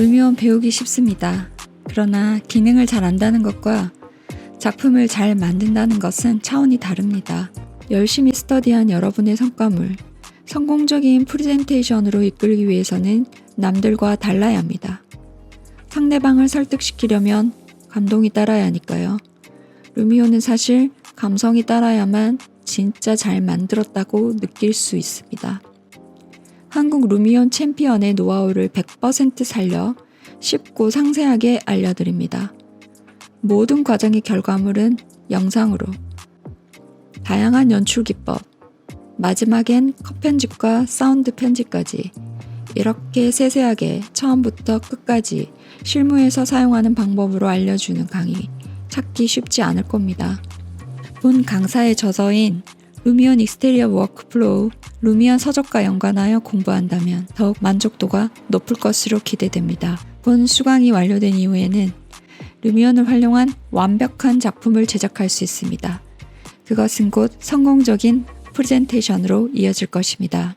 루미온 배우기 쉽습니다. 그러나 기능을 잘 안다는 것과 작품을 잘 만든다는 것은 차원이 다릅니다. 열심히 스터디한 여러분의 성과물, 성공적인 프레젠테이션으로 이끌기 위해서는 남들과 달라야 합니다. 상대방을 설득시키려면 감동이 따라야 하니까요. 루미오는 사실 감성이 따라야만 진짜 잘 만들었다고 느낄 수 있습니다. 한국 루미온 챔피언의 노하우를 100% 살려 쉽고 상세하게 알려드립니다. 모든 과정의 결과물은 영상으로 다양한 연출 기법, 마지막엔 컷 편집과 사운드 편집까지 이렇게 세세하게 처음부터 끝까지 실무에서 사용하는 방법으로 알려주는 강의 찾기 쉽지 않을 겁니다. 본 강사의 저서인 루미언 익스테리어 워크플로우 루미언 서적과 연관하여 공부한다면 더욱 만족도가 높을 것으로 기대됩니다. 본 수강이 완료된 이후에는 루미언을 활용한 완벽한 작품을 제작할 수 있습니다. 그것은 곧 성공적인 프레젠테이션으로 이어질 것입니다.